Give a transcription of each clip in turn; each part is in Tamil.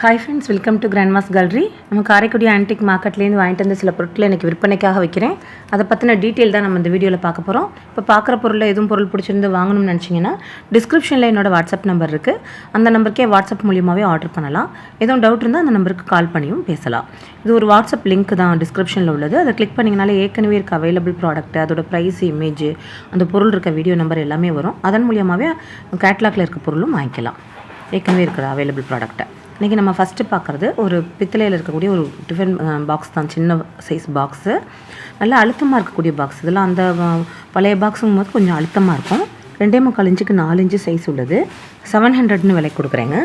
Hi friends welcome to grandma's gallery நம்ம காரைக்குடி ஆன்டிக் மார்க்கெட்லேருந்து வாங்கிட்டு வந்த சில பொருட்களை எனக்கு விற்பனைக்காக வைக்கிறேன். அதை பற்றின டீட்டெயில் தான் நம்ம இந்த வீடியோவில் பார்க்க போகிறோம் இப்போ பார்க்குற பொருளில் எதுவும் பொருள் பிடிச்சிருந்து வாங்கணும்னு நினச்சிங்கன்னா டிஸ்கிரிப்ஷனில் என்னோட வாட்ஸ்அப் நம்பர் இருக்குது அந்த நம்பருக்கே வாட்ஸ்அப் மூலியமாகவே ஆர்டர் பண்ணலாம். எதுவும் டவுட் இருந்தால் அந்த நம்பருக்கு கால் பண்ணியும் பேசலாம். இது ஒரு வாட்ஸ்அப் லிங்க் தான் டிஸ்கிரிப்ஷனில் உள்ளது. அதை கிளிக் பண்ணிங்கனாலே ஏற்கனவே இருக்க அவைலபிள் ப்ராடக்ட் அதோட ப்ரைஸ் இமேஜ் அந்த பொருள் இருக்க வீடியோ நம்பர் எல்லாமே வரும். அதன் மூலியமாகவே கேட்லாக்ல இருக்க பொருளும் வாங்கிக்கலாம். ஏற்கனவே இருக்கிற அவைலபிள் ப்ராடக்ட்டை இன்றைக்கி நம்ம ஃபஸ்ட்டு பார்க்குறது ஒரு பித்தளையில் இருக்கக்கூடிய ஒரு டிஃபன் பாக்ஸ் தான். சின்ன சைஸ் பாக்ஸு நல்லா அழுத்தமாக இருக்கக்கூடிய பாக்ஸ் இதெல்லாம் அந்த பழைய பாக்ஸுங்கும் போது கொஞ்சம் அழுத்தமாக இருக்கும். ரெண்டே முக்கால் இன்ச்சுக்கு நாலு இன்ச்சு சைஸ் உள்ளது. செவன் ஹண்ட்ரட்னு விலை கொடுக்குறேங்க.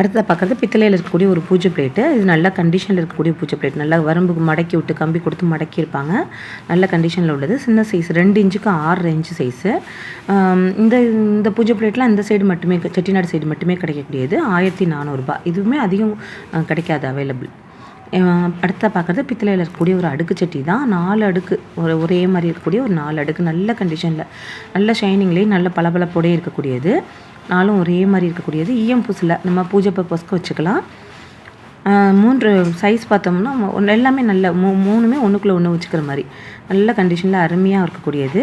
அடுத்த பார்க்குறது பித்தளையில் இருக்கக்கூடிய ஒரு பூஜை பிளேட்டு இது நல்ல கண்டிஷனில் இருக்கக்கூடிய பூஜை பிளேட் நல்லா வரம்புக்கு மடக்கி விட்டு கம்பி கொடுத்து மடக்கி இருப்பாங்க நல்ல கண்டிஷனில் உள்ளது. சின்ன சைஸ் ரெண்டு இன்ச்சுக்கு ஆறு இன்ச்சு சைஸு இந்த இந்த பூஜை பிளேட்லாம் இந்த சைடு மட்டுமே செட்டிநாடு சைடு மட்டுமே கிடைக்கக்கூடியது. ஆயிரத்தி நானூறுரூபா இதுவுமே அதிகம் கிடைக்காது அவைலபிள் அடுத்த பார்க்குறது பித்தளையில் இருக்கக்கூடிய ஒரு அடுக்கு சட்டி தான். நாலு அடுக்கு ஒரு ஒரே மாதிரி இருக்கக்கூடிய ஒரு நாலு அடுக்கு. நல்ல கண்டிஷனில் நல்ல ஷைனிங்லேயும் நல்ல பளபளப்போடே இருக்கக்கூடியது. நாலும் ஒரே மாதிரி இருக்கக்கூடியது. ஈயம் பூசில் நம்ம பூஜை பர்பஸ்க்கு வச்சுக்கலாம். மூன்று சைஸ் பார்த்தோம்னா ஒன்று எல்லாமே நல்ல மூ மூணுமே ஒன்றுக்குள்ளே ஒன்று வச்சுக்கிற மாதிரி. நல்ல கண்டிஷனில் அருமையாக இருக்கக்கூடியது.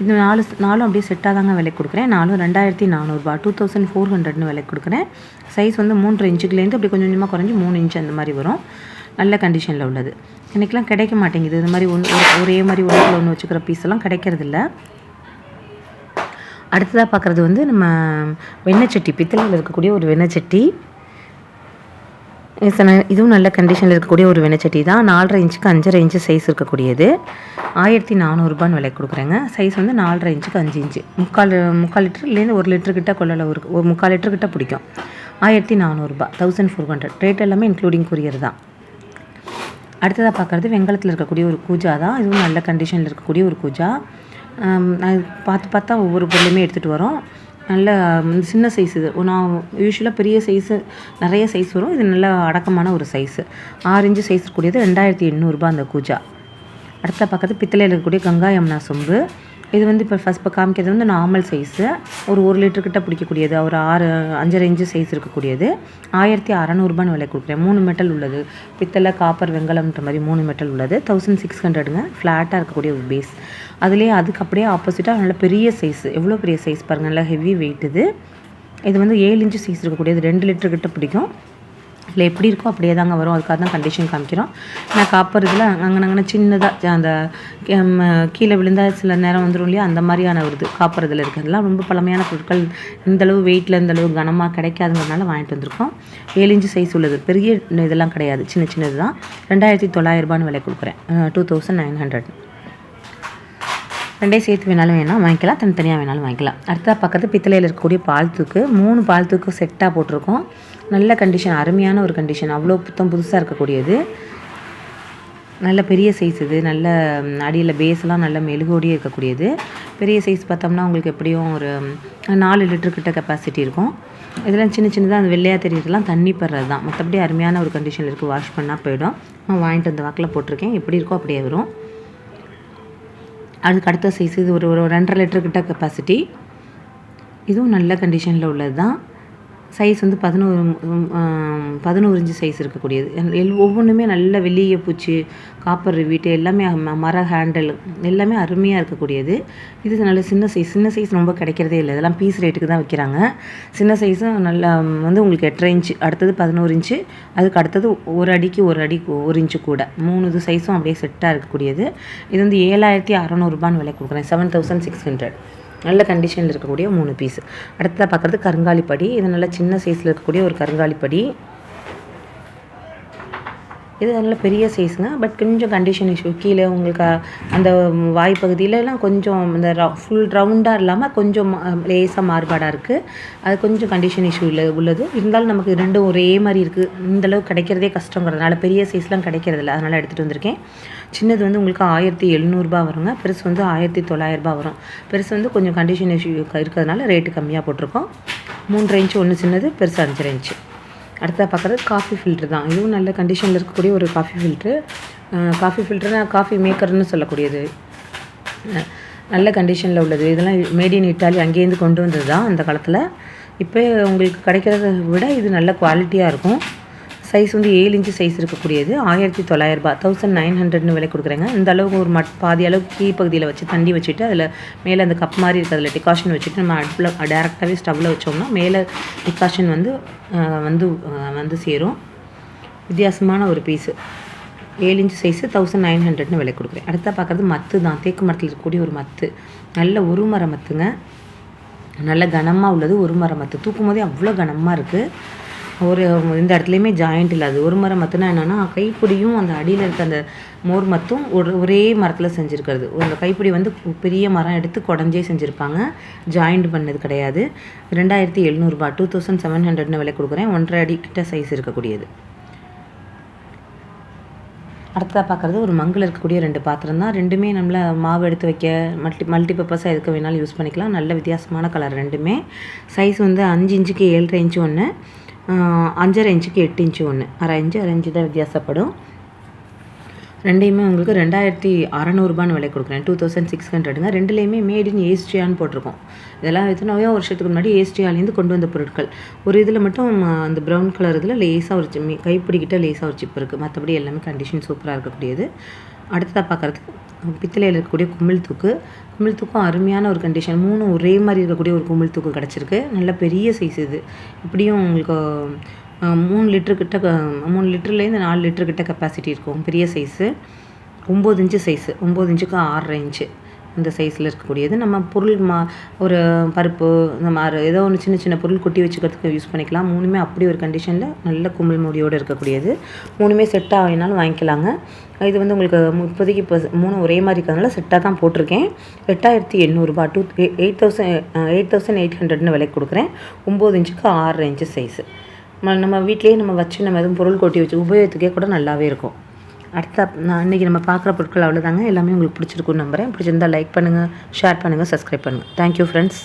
இது நாலு நாலும் அப்படியே செட்டாக தாங்க விலை கொடுக்குறேன். நாலும் ரெண்டாயிரத்தி நானூறுரூபா டூ தௌசண்ட் ஃபோர் ஹண்ட்ரட்னு விலை கொடுக்குறேன். சைஸ் வந்து மூன்று இன்ச்சுக்குலேருந்து அப்படி கொஞ்சம் கொஞ்சமாக குறைஞ்சி மூணு இன்ச் அந்த மாதிரி வரும். நல்ல கண்டிஷனில் உள்ளது. இன்றைக்கெலாம் கிடைக்க மாட்டேங்குது. இது மாதிரி ஒன்று ஒரே மாதிரி ஒன்றுக்குள்ள ஒன்று வச்சுக்கிற பீஸ் எல்லாம் கிடைக்கிறதில்ல. அடுத்ததாக பார்க்குறது வந்து நம்ம வெண்ணெய்ச்சட்டி பித்தளையில் இருக்கக்கூடிய ஒரு வெண்ணெய்ச்சட்டி இதுவும் நல்ல கண்டிஷனில் இருக்கக்கூடிய ஒரு வெண்ணச்சட்டி தான். நாலரை இன்ச்சுக்கு அஞ்சரை இன்ச்சு சைஸ் இருக்கக்கூடியது. ஆயிரத்தி நானூறுரூபான்னு விலை கொடுக்குறேங்க. சைஸ் வந்து நாலரை இன்ச்சுக்கு அஞ்சு இன்ச்சு. முக்கால் முக்கால் லிட்டர்லேருந்து ஒரு லிட்டர் கிட்ட கொள்ளளவு இருக்குது ஒரு முக்கால் லிட்டர் கிட்ட பிடிக்கும். ஆயிரத்தி நானூறுரூபா தௌசண்ட் ஃபோர் ஹண்ட்ரட் ரேட் எல்லாமே இன்க்ளூடிங் கொரியர் தான். அடுத்ததாக பார்க்குறது வெங்கலத்தில் இருக்கக்கூடிய ஒரு கூஜா தான். இதுவும் நல்ல கண்டிஷனில் இருக்கக்கூடிய ஒரு கூஜா. அது பார்த்து பார்த்தா ஒவ்வொரு பொருளுமே எடுத்துகிட்டு வரோம். நல்ல சின்ன சைஸ் இது. நான் யூஸ்வலாக பெரிய சைஸு நிறைய சைஸ் வரும். இது நல்ல அடக்கமான ஒரு சைஸு ஆறு இன்ச்சு சைஸ் இருக்கக்கூடியது ரெண்டாயிரத்தி எண்ணூறுபா அந்த கூஜா. அடுத்த பக்கத்து பித்தளையில் இருக்கக்கூடிய கங்கா யமுனா சொம்பு. இது வந்து இப்போ ஃபஸ்ட் இப்போ காமிக்கிறது வந்து நார்மல் சைஸு ஒரு ஒரு லிட்டர்கிட்ட பிடிக்கக்கூடியது. ஒரு ஆறு அஞ்சரை இன்ச்சு சைஸ் இருக்கக்கூடியது. ஆயிரத்தி அறநூறுபான்னு விலை கொடுக்குறேன். மூணு மெட்டல் உள்ளது. பித்தளை காப்பர் வெங்கலம்ன்ற மாதிரி மூணு மெட்டல் உள்ளது. தௌசண்ட் சிக்ஸ் ஹண்ட்ரடுங்க ஃப்ளாட்டாக இருக்கக்கூடிய ஒரு பேஸ் அதுலேயே அதுக்கு அப்படியே ஆப்போசிட்டாக நல்ல பெரிய சைஸ் எவ்வளோ பெரிய சைஸ் பாருங்கள் நல்லா ஹெவி வெயிட் இது. இது வந்து ஏழு இன்ச்சு சைஸ் இருக்கக்கூடியது. ரெண்டு லிட்டர்கிட்ட பிடிக்கும். இல்லை எப்படி இருக்கோ அப்படியே தாங்க வரும். அதுக்காக தான் கண்டிஷன் காமிக்கிறோம். நான் காப்பர் இதில் அங்கே அங்கே சின்னதாக அந்த கீழே விழுந்தா சில நேரம் வந்துடும் இல்லையா? அந்த மாதிரியான ஒரு இது காப்பர் இதில் ரொம்ப பழமையான பொருட்கள். இந்தளவு வெயிட்டில் இந்தளவு கனமாக கிடைக்காதுங்கிறதுனால வாங்கிட்டு வந்திருக்கோம். ஏழு இன்ச்சு சைஸ் உள்ளது. பெரிய இதெல்லாம் கிடையாது. சின்ன சின்னது தான். ரெண்டாயிரத்தி தொள்ளாயிரரூபான்னு விலை கொடுக்குறேன். டூ தௌசண்ட் நைன் ஹண்ட்ரட் ரெண்டே சேர்த்து வேணாலும் வேணாம் வாங்கிக்கலாம். தனித்தனியாக வேணாலும் வாங்கிக்கலாம். அடுத்த பக்கத்து பித்தளையில் இருக்கக்கூடிய பால் தூக்கு. மூணு பால் தூக்கு செட்டாக போட்டிருக்கோம். நல்ல கண்டிஷன் அருமையான ஒரு கண்டிஷன் அவ்வளோ புத்தம் புதுசாக இருக்கக்கூடியது. நல்ல பெரிய சைஸ் இது. நல்ல அடியில் பேஸ்லாம் நல்ல மெழுகோடியே இருக்கக்கூடியது. பெரிய சைஸ் பார்த்தோம்னா உங்களுக்கு எப்படியும் ஒரு நாலு லிட்டர் கிட்ட கெப்பாசிட்டி இருக்கும். இதெல்லாம் சின்ன சின்னதாக அந்த வெள்ளையாக தெரியறதுலாம் தண்ணி படுறது தான் மற்றபடி அருமையான ஒரு கண்டிஷனில் இருக்குது வாஷ் பண்ணால் போயிடும். நான் வாங்கிட்டு வந்த வாக்கில் போட்டிருக்கேன். எப்படி இருக்கோ அப்படியே வரும். அதுக்கு அடுத்த சைஸ் இது ஒரு ஒரு ரெண்டரை லிட்டர் கிட்ட கெப்பாசிட்டி இதுவும் நல்ல கண்டிஷனில் உள்ளது தான் சைஸ் வந்து பதினோரு பதினோரு இன்ச்சு சைஸ் இருக்கக்கூடியது. எல்- ஒவ்வொன்றுமே நல்ல வெளியே பூச்சி காப்பர் வீட்டு எல்லாமே மர ஹேண்டில் எல்லாமே அருமையாக இருக்கக்கூடியது. இது நல்ல சின்ன சைஸ் சின்ன சைஸ் ரொம்ப கிடைக்கிறதே இல்லை. இதெல்லாம் பீஸ் ரேட்டுக்கு தான் விற்கிறாங்க சின்ன சைஸும் நல்லா வந்து உங்களுக்கு எட்டரை இன்ச்சு அடுத்தது பதினோரு இன்ச்சு அதுக்கு அடுத்தது ஒரு அடிக்கு ஒரு அடி ஒரு இன்ச்சு கூட. மூணு இது சைஸும் அப்படியே செட்டாக இருக்கக்கூடியது. இது வந்து ஏழாயிரத்தி அறநூறுபான்னு விலை கொடுக்குறேன். செவன் தௌசண்ட் சிக்ஸ் ஹண்ட்ரட் நல்ல கண்டிஷனில் இருக்கக்கூடிய மூணு பீஸ் அடுத்ததாக பார்க்குறது கருங்காலிப்படி. இது நல்ல சின்ன சைஸில் இருக்கக்கூடிய ஒரு கருங்காலிப்படி. இது நல்ல பெரிய சைஸுங்க பட் கொஞ்சம் கண்டிஷன் இஷ்யூ கீழே உங்களுக்கு அந்த வாய் பகுதியிலலாம் கொஞ்சம் இந்த ஃபுல் ரவுண்டாக இல்லாமல் கொஞ்சம் லேசாக மாறுபாடாக இருக்குது அது கொஞ்சம் கண்டிஷன் இஷ்யூ இல்லை உள்ளது. இருந்தாலும் நமக்கு ரெண்டும் ஒரே மாதிரி இருக்குது இந்த அளவு கிடைக்கிறதே கஷ்டங்கிறதுனால பெரிய சைஸ்லாம் கிடைக்கிறதில்ல. அதனால் எடுத்துகிட்டு வந்திருக்கேன். சின்னது வந்து உங்களுக்கு ஆயிரத்தி எழுநூறுபா வருங்க. பெருசு வந்து ஆயிரத்தி தொள்ளாயிரரூபா வரும். பெருசு வந்து கொஞ்சம் கண்டிஷன் இஷ்யூ இருக்கிறதுனால ரேட்டு கம்மியாக போட்டிருக்கோம். மூன்று இன்ச்சு ஒன்று சின்னது பெருசு அஞ்சரை இன்ச்சு அடுத்ததாக பார்க்குறது காஃபி ஃபில்ட்ரு தான். இதுவும் நல்ல கண்டிஷனில் இருக்கக்கூடிய ஒரு காஃபி ஃபில்ட்ரு காஃபி ஃபில்ட்ருனா காஃபி மேக்கர்னு சொல்லக்கூடியது. நல்ல கண்டிஷனில் உள்ளது. இதெல்லாம் மேட் இன் இட்டாலி அங்கேருந்து கொண்டு வந்தது தான் அந்த காலத்தில். இப்போ உங்களுக்கு கிடைக்கிறத விட இது நல்ல குவாலிட்டியாக இருக்கும். சைஸ் வந்து ஏழு இன்ச்சு சைஸ் இருக்கக்கூடியது. ஆயிரத்தி தொள்ளாயிரரூபா தௌசண்ட் நைன் ஹண்ட்ரட்னு விலை கொடுக்குறேங்க. இந்த அளவுக்கு ஒரு மட் பாதி அளவுக்கு கீழ்ப்பகுதியில் வச்சு தண்ணி வச்சுட்டு அதில் மேலே அந்த கப் மாதிரி இருக்கிறதுல டிகாஷன் வச்சுட்டு நம்ம அடுப்பில் டேரெக்டாகவே ஸ்டவ்வில் வச்சோம்னா மேலே டிகாஷன் வந்து வந்து வந்து சேரும். வித்தியாசமான ஒரு பீஸு ஏழு இன்ச்சு சைஸு தௌசண்ட் நைன் ஹண்ட்ரட்னு விலை கொடுக்குறேன். அடுத்தா பார்க்குறது மத்து தான். தேக்கு மரத்தில் இருக்கக்கூடிய ஒரு மத்து. நல்ல ஒரு மர மத்துங்க. நல்ல கனமாக உள்ளது ஒரு மர மத்து. தூக்கும் போதே அவ்வளோ கனமாக இருக்குது ஒரு இந்த இடத்துலையுமே ஜாயிண்ட் இல்லாது ஒரு மரம் மத்துனா என்னென்னா கைப்பிடியும் அந்த அடியில் இருக்க அந்த மோர் மத்தும் ஒரு ஒரே மரத்தில் செஞ்சுருக்கிறது. அந்த கைப்பிடி வந்து பெரிய மரம் எடுத்து குடஞ்சே செஞ்சுருப்பாங்க. ஜாயிண்ட் பண்ணது கிடையாது. ரெண்டாயிரத்தி எழுநூறுபா டூ தௌசண்ட் செவன் ஹண்ட்ரட்னு விலை கொடுக்குறேன். ஒன்றரை அடி கிட்ட சைஸ் இருக்கக்கூடியது. அடுத்ததாக பார்க்குறது ஒரு மங்கில் இருக்கக்கூடிய ரெண்டு பாத்திரம் தான். ரெண்டுமே நம்மள மாவு எடுத்து வைக்க மல்டி மல்டி பர்பஸாக எதுக்கு வேணாலும் யூஸ் பண்ணிக்கலாம். நல்ல வித்தியாசமான கலர் ரெண்டுமே. சைஸ் வந்து அஞ்சு இன்ச்சுக்கு ஏழரை இன்ச்சு ஒன்று அஞ்சரை இன்ச்சுக்கு எட்டு இன்ச்சு ஒன்று அரை இன்ச்சு அரை இன்ச்சு தான் வித்தியாசப்படும். ரெண்டையுமே உங்களுக்கு ரெண்டாயிரத்தி அறநூறுபான்னு விலை கொடுக்குறேன். டூ தௌசண்ட் சிக்ஸ் ஹண்ட்ரடுங்க ரெண்டுலேயுமே மேட் இன் ஏஸ்டியான்னு போட்டிருக்கோம். இதெல்லாம் எத்தனையோ வருஷத்துக்கு முன்னாடி ஏஸ்டியாலேருந்து கொண்டு வந்த பொருட்கள். ஒரு இதில் மட்டும் அந்த ப்ரௌன் கலர் இதில் லேசாக ஒரு கைப்பிடிக்கிட்ட லேசாக ஒரு சிப் இருக்குது மற்றபடி எல்லாமே கண்டிஷன் சூப்பராக இருக்கக்கூடியது. அடுத்ததாக பார்க்குறது பித்தளையில் இருக்கக்கூடிய குமிழ் தூக்கு. குமிழ் தூக்கும் அருமையான ஒரு கண்டிஷன் மூணு ஒரே மாதிரி இருக்கக்கூடிய ஒரு குமிழ் தூக்கு கிடச்சிருக்கு. நல்ல பெரிய சைஸ் இது. இப்படியும் உங்களுக்கு மூணு லிட்டரு கிட்ட க- மூணு லிட்டர்லேருந்து நாலு லிட்டர் கிட்ட கெப்பாசிட்டி இருக்கும். பெரிய சைஸு ஒம்பது இன்ச்சு சைஸு ஒம்பது இன்ச்சுக்கு ஆறரை இன்ச்சு இந்த சைஸில் இருக்கக்கூடியது. நம்ம பொருள் மா ஒரு பருப்பு இந்த மாதிரி ஏதோ ஒன்று சின்ன சின்ன பொருள் கொட்டி வச்சுக்கிறதுக்கு யூஸ் பண்ணிக்கலாம். மூணுமே அப்படி ஒரு கண்டிஷனில் நல்ல குமிழ் மூடியோடு இருக்கக்கூடியது. மூணுமே செட்டாக வேணாலும் வாங்கிக்கலாங்க. இது வந்து உங்களுக்கு மு- இப்போதைக்கு இப்போ மூணு ஒரே மாதிரி இருக்கிறதுனால செட்டாக தான் போட்டிருக்கேன். எட்டாயிரத்தி எண்ணூறுபா two eight thousand eight thousand eight ஹண்ட்ரட்னு விலைக்கு கொடுக்குறேன். ஒம்பது இன்ச்சுக்கு ஆறு இன்ச்சு சைஸு நம்ம வீட்டிலேயே நம்ம வச்சு நம்ம எதுவும் பொருள் கொட்டி வச்சு உபயோகத்துக்கே கூட நல்லாவே இருக்கும். அடுத்த நான் இன்றைக்கி நம்ம பார்க்குற பொருட்கள் அவ்வளோதாங்க எல்லாமே உங்களுக்கு பிடிச்சிருக்குன்னு நம்புகிறேன் பிடிச்சிருந்தா லைக் பண்ணுங்கள் ஷேர் பண்ணுங்கள் சப்ஸ்கிரைப் பண்ணுங்கள் தேங்க்யூ ஃப்ரெண்ட்ஸ்